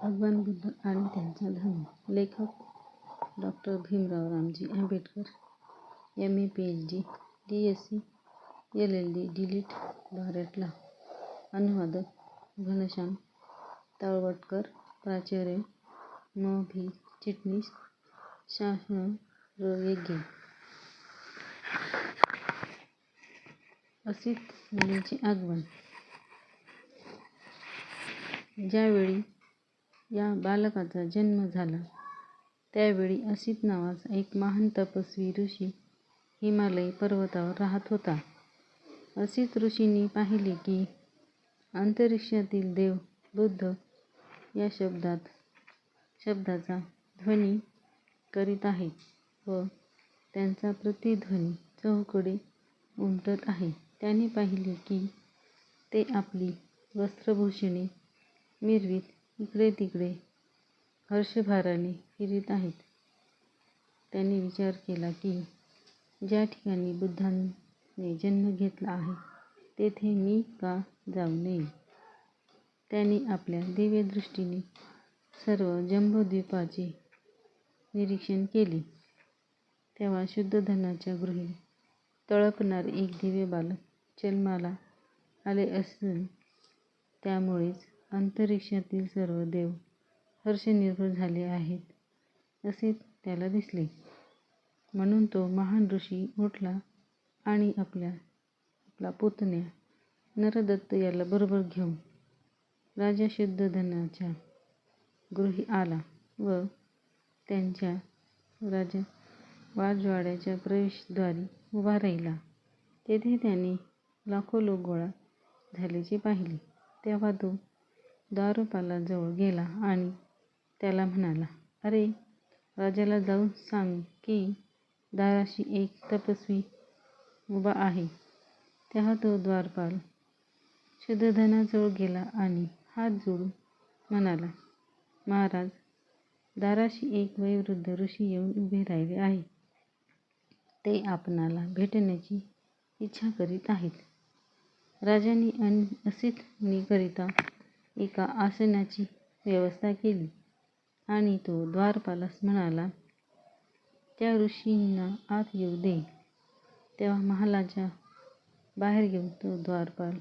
भगवान बुद्ध आणि त्यांचा धर्म लेखक doctor Bhimrao Ramji Ambedkar M. A., P H D., D. S C L. L. D., D Litt भारतला अनुवादक घनश्याम तळवटकर प्राचार्य म. भी. चिटणीस शासनर येगे असित मुलींचे आगमन ज्यावेळी या बालकाचा जन्म झाला त्यावेळी असित नावाचा एक महान तपस्वी ऋषी हिमालय पर्वतावर राहत होता. असित ऋषींनी पाहिले की अंतरिक्षातील देव बुद्ध या शब्दात शब्दाचा ध्वनी करीत आहेत व त्यांचा प्रतिध्वनी चहूकडे उमटत आहे. त्याने पाहिले की ते आपली वस्त्रभूषणे मिरवीत इकडे तिकडे हर्षभाराने फिरत आहेत. त्याने विचार केला की ज्या ठिकाणी बुद्धाने जन्म घेतला आहे तेथे मी का जाऊ नये? त्याने आपल्या दिव्यदृष्टीने सर्व जंबूद्वीपाचे निरीक्षण केले तेव्हा शुद्धोधनाच्या गृही तळपणारे एक दिव्य बालक जन्माला आले असून त्यामुळेच अंतरिक्षातील सर्व देव हर्षनिर्भर झाले आहेत असे त्याला दिसले. म्हणून तो महान ऋषी उठला आणि आपल्या आपला पुतण्या नरदत्त याला बरोबर घेऊन राजा शुद्धधनाच्या गृही आला व त्यांच्या राजा वाजवाड्याच्या प्रवेशद्वारी उभा राहिला. तेथे त्याने लाखो लोक गोळा झाल्याचे पाहिले तेव्हा तो दारूपालाजवळ गेला आणि त्याला म्हणाला, अरे, राजाला जाऊन सांग की दाराशी एक तपस्वी उभा आहे. तेव्हा तो द्वारपाल शुद्धोधनाजवळ गेला आणि हात जोडून म्हणाला, महाराज, दाराशी एक वयोवृद्ध ऋषी येऊन उभे राहिले आहेत. ते आपणाला भेटण्याची इच्छा करीत आहेत. राजाने असित मुनीकरिता एका आसनाची व्यवस्था केली आणि तो द्वारपालास म्हणाला, त्या ऋषींना आत येऊ दे. तेव्हा महालाच्या बाहेर येऊन तो द्वारपाल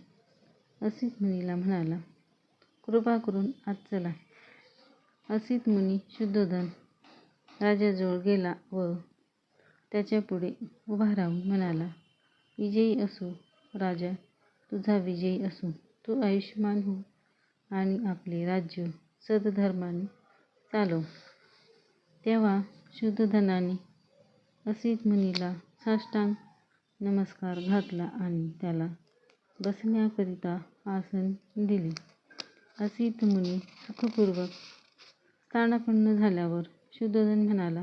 असित मुनीला म्हणाला, कृपा करून आत चला. असित मुनी शुद्धोधन राजाजवळ गेला व त्याच्यापुढे उभा राहून म्हणाला, विजयी असो राजा, तुझा विजयी असो. तू आयुष्यमान हो आणि आपले राज्य सद्धर्माने चालव. तेव्हा शुद्धोधनाने असित मुनीला साष्टांग नमस्कार घातला आणि त्याला बसण्याकरिता आसन दिले. असित मुनी सुखपूर्वक स्थानापन्न झाल्यावर शुद्धोधन म्हणाला,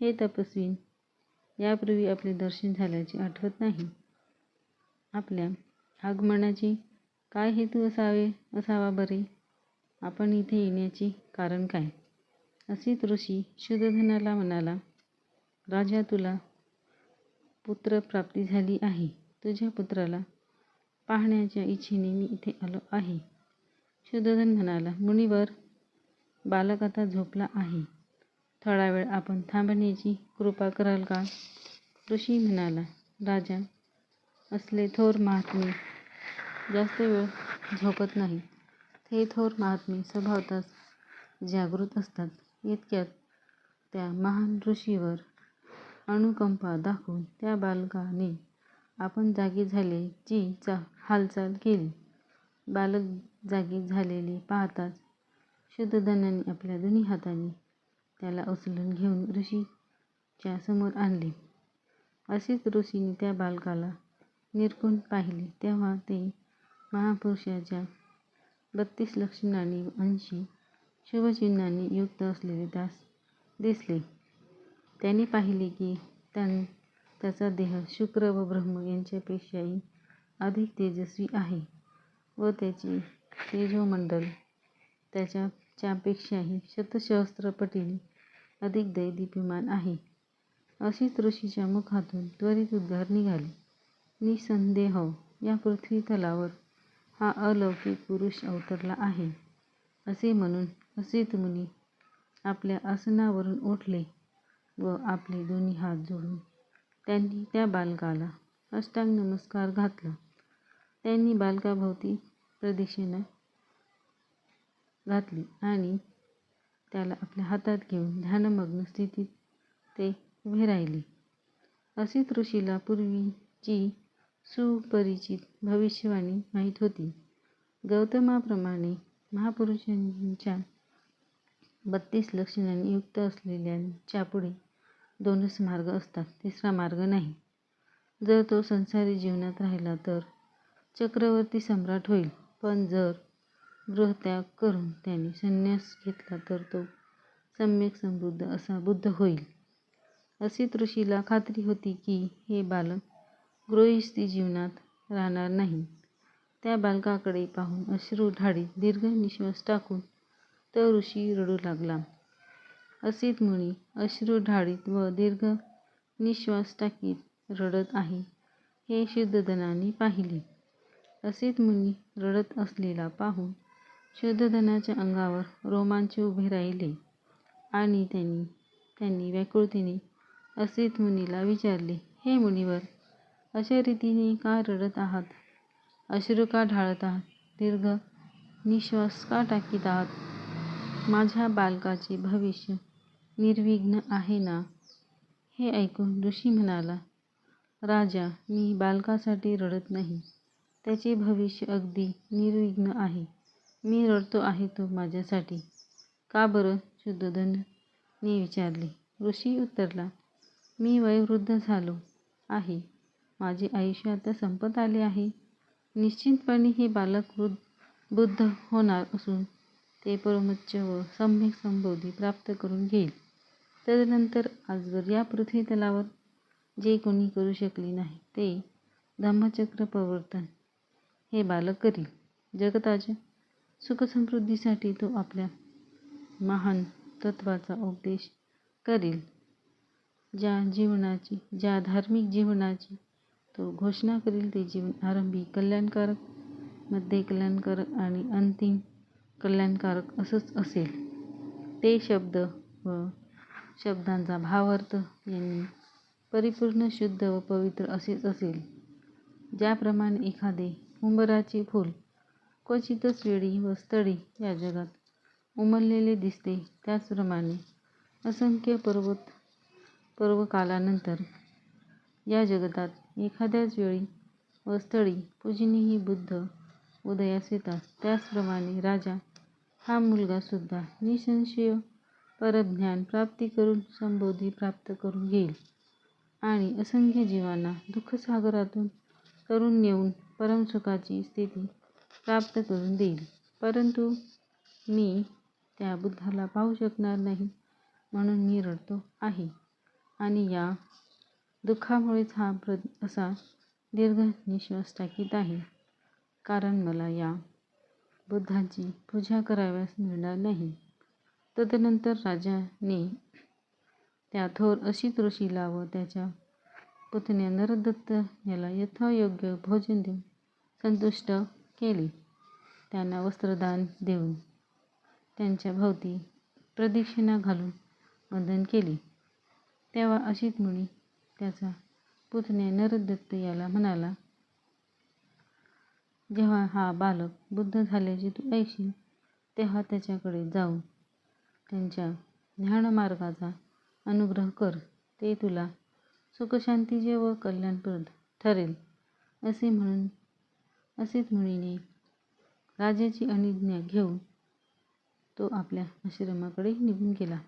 हे तपस्वीन, यापूर्वी आपले दर्शन झाल्याचे आठवत नाही. आपल्या आगमनाची काय हेतू असावे असावा बरे? आपण इथे येण्याचे कारण काय? असित ऋषी शुद्धधनाला म्हणाला, राजा, तुला पुत्रप्राप्ती झाली आहे. तुझ्या पुत्राला पाहण्याच्या इच्छेने मी इथे आलो आहे. शुद्धधन म्हणाला, मुनिवर, बालक आता झोपला आहे. थोडा वेळ आपण थांबण्याची कृपा कराल का? ऋषी म्हणाला, राजा, असले थोर महात्मे जास्त वेळ झोपत नाहीत. हे थोर महात्मे स्वभावतःच जागृत असतात. इतक्यात त्या महान ऋषीवर अनुकंपा दाखवून त्या बालकाने आपण जागे झाल्याची हालचाल केली. बालक जागे झालेले पाहताच शुद्धोधनाने आपल्या दोन्ही हातांनी त्याला उचलून घेऊन ऋषीच्या समोर आणले. असेच ऋषीने त्या बालकाला निरखून पाहिले तेव्हा ते महापुरुषाच्या बत्तीस लक्षणांनी ऐंशी शुभचिन्हांनी युक्त असलेले दास दिसले. त्याने पाहिले की त्याचा देह शुक्र व ब्रह्म यांच्यापेक्षाही अधिक तेजस्वी आहे व त्याचे तेजोमंडल त्यांच्यापेक्षाही शतसहस्त्रपटीने अधिक दैदीप्यमान आहे. अशीच ऋषीच्या मुखातून त्वरित उद्गार निघाले, निसंदेह या पृथ्वीतलावर हा अलौकिक पुरुष अवतरला आहे. असे म्हणून असित मुनी आपल्या आसनावरून उठले व आपले दोन्ही हात जोडून त्यांनी त्या बालकाला अष्टांग नमस्कार घातला. त्यांनी बालकाभोवती प्रदक्षिणा घातली आणि त्याला आपल्या हातात घेऊन ध्यानमग्न स्थितीत ते उभे राहिले. असित ऋषीला पूर्वीची सुपरिचित भविष्यवाणी माहीत होती. गौतमाप्रमाणे महापुरुषांच्या बत्तीस लक्षणांनी युक्त असलेल्याच्यापुढे दोनच मार्ग असतात, तिसरा मार्ग नाही. जर तो संसारी जीवनात राहिला तर चक्रवर्ती सम्राट होईल, पण जर गृहत्याग करून त्याने संन्यास घेतला तर तो सम्यक समृद्ध असा बुद्ध होईल. असित ऋषीला खात्री होती की हे बालक गृहस्थी जीवनात राहणार नाही. त्या बालकाकडे पाहून अश्रू ढाळीत दीर्घ निःश्वास टाकून तो ऋषी रडू लागला. असित मुनी अश्रू ढाळीत व दीर्घ निःश्वास टाकीत रडत आहे हे शुद्धोधनाने पाहिले. असित मुनी रडत असलेला पाहून शुद्धोधनाच्या अंगावर रोमांच उभे राहिले आणि त्यांनी व्याकुळतेने असित मुनीला विचारले, हे मुनीवर, अशा रीतीने का रडत आहात? अश्रू का ढाळत आहात? दीर्घ निश्वास का टाकीत आहात? माझ्या बालकाचे भविष्य निर्विघ्न आहे ना? हे ऐकून ऋषी म्हणाला, राजा, मी बालकासाठी रडत नाही. त्याचे भविष्य अगदी निर्विघ्न आहे. मी रडतो आहे तो माझ्यासाठी. का बरं? शुद्धोधनाने विचारले. ऋषी उत्तरला, मी वयोवृद्ध झालो आहे. माझे आयुष्य आता संपत आले आहे. निश्चितपणे हे बालक बुद्ध होणार असून ते परमोच्च व सम्यक संबोधी प्राप्त करून घेईल. तदनंतर आजवर या पृथ्वीतलावर जे कोणी करू शकले नाही ते धम्मचक्र प्रवर्तन हे बालक करील. जगताच्या सुखसमृद्धीसाठी तो आपल्या महान तत्त्वाचा उपदेश करील. ज्या धार्मिक जीवनाची तो घोषणा करील ते जीवन आरंभी कल्याणकारक, मध्ये कल्याणकारक आणि अंतिम कल्याणकारक असंच असेल. ते शब्द व शब्दांचा भावार्थ यांनी परिपूर्ण, शुद्ध व पवित्र असेच असेल. ज्याप्रमाणे एखादे उंबराचे फूल क्वचितच वेळी व स्थळी या जगात उमललेले दिसते, त्याचप्रमाणे असंख्य पर्वत पर्वकालानंतर या जगतात एखाद्याच वेळी व स्थळी पूजनीय बुद्ध उदयास येतात. त्याचप्रमाणे राजा हा मुलगासुद्धा निःसंशय परज्ञान प्राप्ती करून संबोधी प्राप्त करून घेईल आणि असंख्य जीवांना दुःखसागरातून तरून नेऊन परमसुखाची स्थिती प्राप्त करून देईल. परंतु मी त्या बुद्धाला पाहू शकणार नाही म्हणून मी रडतो आहे आणि या दुःखामुळेच हा प्र असा दीर्घ निश्वास टाकीत आहे, कारण मला या बुद्धाची पूजा करावयास मिळणार नाही. तदनंतर राजाने त्या थोर असित ऋषीला व त्याच्या पुतण्या नरदत्त याला यथायोग्य भोजन देऊन संतुष्ट केले. त्यांना वस्त्रदान देऊन त्यांच्या भोवती प्रदक्षिणा घालून वंदन केले. तेव्हा अशीत मुनी त्याचा पुतण्या नरदत्त याला म्हणाला, जेव्हा हा बालक बुद्ध झाल्याचे तू ऐकशील, तेव्हा त्याच्याकडे जाऊन त्यांच्या ध्यानमार्गाचा अनुग्रह कर. ते तुला सुखशांतीचे व कल्याणप्रद ठरेल. असे म्हणून असेच मुनीने राजाची अनिज्ञा घेऊन तो आपल्या आश्रमाकडे निघून गेला.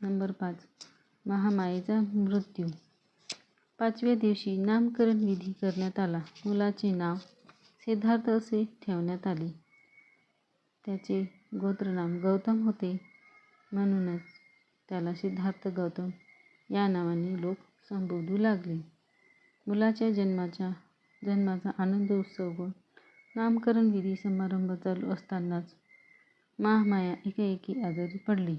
नंबर पाच. महामायेचा मृत्यू पाचव्या दिवशी नामकरण विधी करण्यात आला. मुलाचे नाव सिद्धार्थ असे ठेवण्यात आले. त्याचे गोत्रनाम गौतम होते म्हणूनच त्याला सिद्धार्थ गौतम या नावाने लोक संबोधू लागले. मुलाच्या जन्माच्या जन्माचा आनंद उत्सव व नामकरण विधी समारंभ चालू असतानाच महामाया एकाएकी आजारी पडली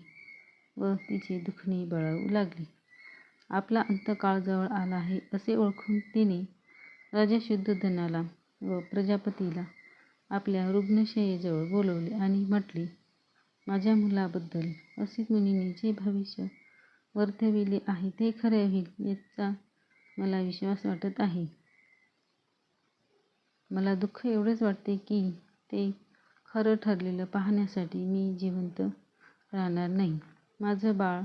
व तिचे दुखणे बळावू लागले. आपला अंतकाळ जवळ आला आहे असे ओळखून तिने राजा शुद्धोधनाला व प्रजापतीला आपल्या रुग्णशय्येजवळ बोलवले आणि म्हटले, माझ्या मुलाबद्दल असित मुनीने जे भविष्य वर्तविले आहे ते खरे होईल याचा मला विश्वास वाटत आहे. मला दुःख एवढेच वाटते की ते खरं ठरलेलं पाहण्यासाठी मी जिवंत राहणार नाही. माझं बाळ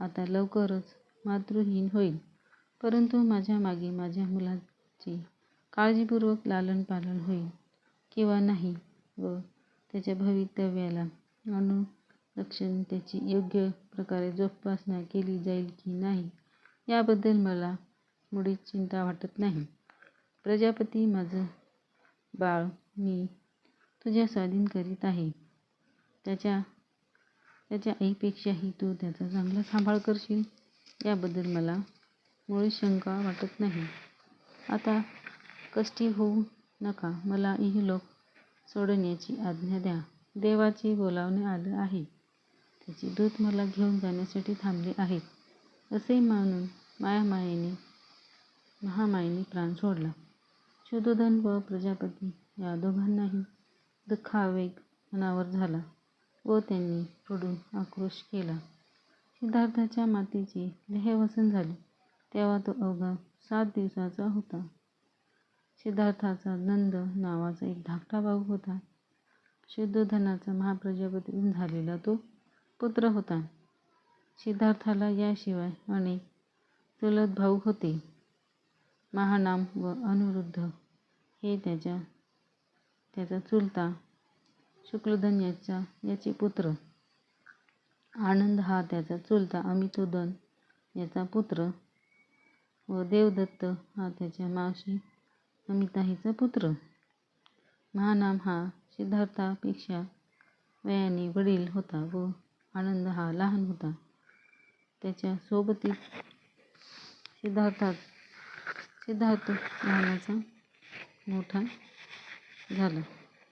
आता लवकरच मातृहीन होईल. परंतु माझ्या मागे माझ्या मुलाचे काळजीपूर्वक लालनपालन होईल किंवा नाही व त्याच्या भवितव्याला अनुरक्षण त्याची योग्य प्रकारे जोपासना केली जाईल की नाही याबद्दल मला मुळीच चिंता वाटत नाही. प्रजापती, माझं बाळ मी तुझ्या स्वाधीन करीत आहे. त्याच्या त्याच्या आईपेक्षाही तू त्याचा चांगला सांभाळ करशील याबद्दल मला मुळीच शंका वाटत नाही. आता कष्टी होऊ नका. मला इहलोक सोडण्याची आज्ञा द्या. देवाचे बोलावणे आलं आहे. त्याचे दूत मला घेऊन जाण्यासाठी थांबले आहेत. असे म्हणून महामायेने प्राण सोडला. शुद्धोधन व प्रजापती या दोघांनाही दुःखावेग मनावर झाला व त्यांनी रडून आक्रोश केला. सिद्धार्थाच्या मातेचे देहावसान झाले तेव्हा तो अवघा सात दिवसांचा होता. सिद्धार्थाचा नंद नावाचा एक धाकटा भाऊ होता. शुद्धोधनाचा महाप्रजापती झालेला तो पुत्र होता. सिद्धार्थाला याशिवाय अनेक चुलत भाऊ होते. महानाम व अनिरुद्ध हे त्याचा चुलता, शुक्लधन याचा याचे पुत्र, आनंद हा त्याचा चुलता अमितोदन याचा पुत्र व देवदत्त हा त्याच्या मावशी अमिता हिचा पुत्र. महानाम हा सिद्धार्थापेक्षा वयाने वडील होता व आनंद हा लहान होता. त्याच्या सिद्धार्थात सिद्धार्थ लहानाचा मोठा झाला.